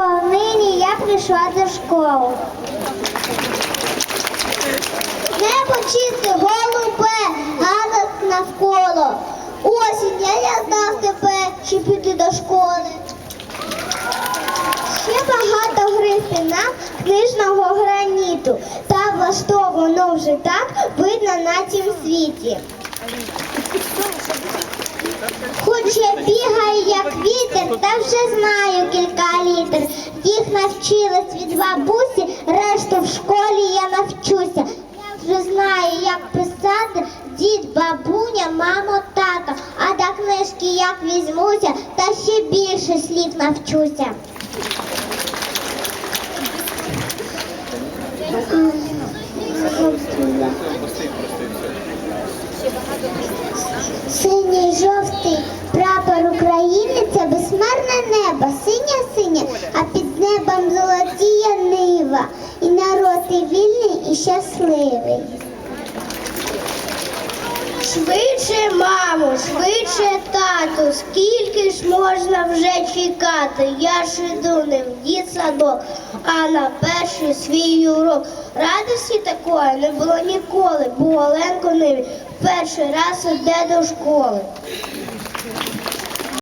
Нині я прийшла до школи. Небо чисте, голубе, ганок навколо. Осінь, я, я знав тебе, що піду до школи. Ще багато гристи нам книжного граніту. Та влаштовано вже так видно на цім світі. Хоч я бігаю, як вітер, та вже знаю кілька. Їх навчилась від бабусі, решту в школі я навчуся. Вже знаю, як писати дід, бабуня, мамо, тато. А до книжки як візьмуся, та ще більше слів навчуся. Синій жовтий прапор і вільний і щасливий. Швидше, мамо, швидше, тату, скільки ж можна вже чекати? Я ж іду не в дітсадок, а на перший свій урок. Радості такої не було ніколи, бо Оленко Ниві перший раз іде до школи.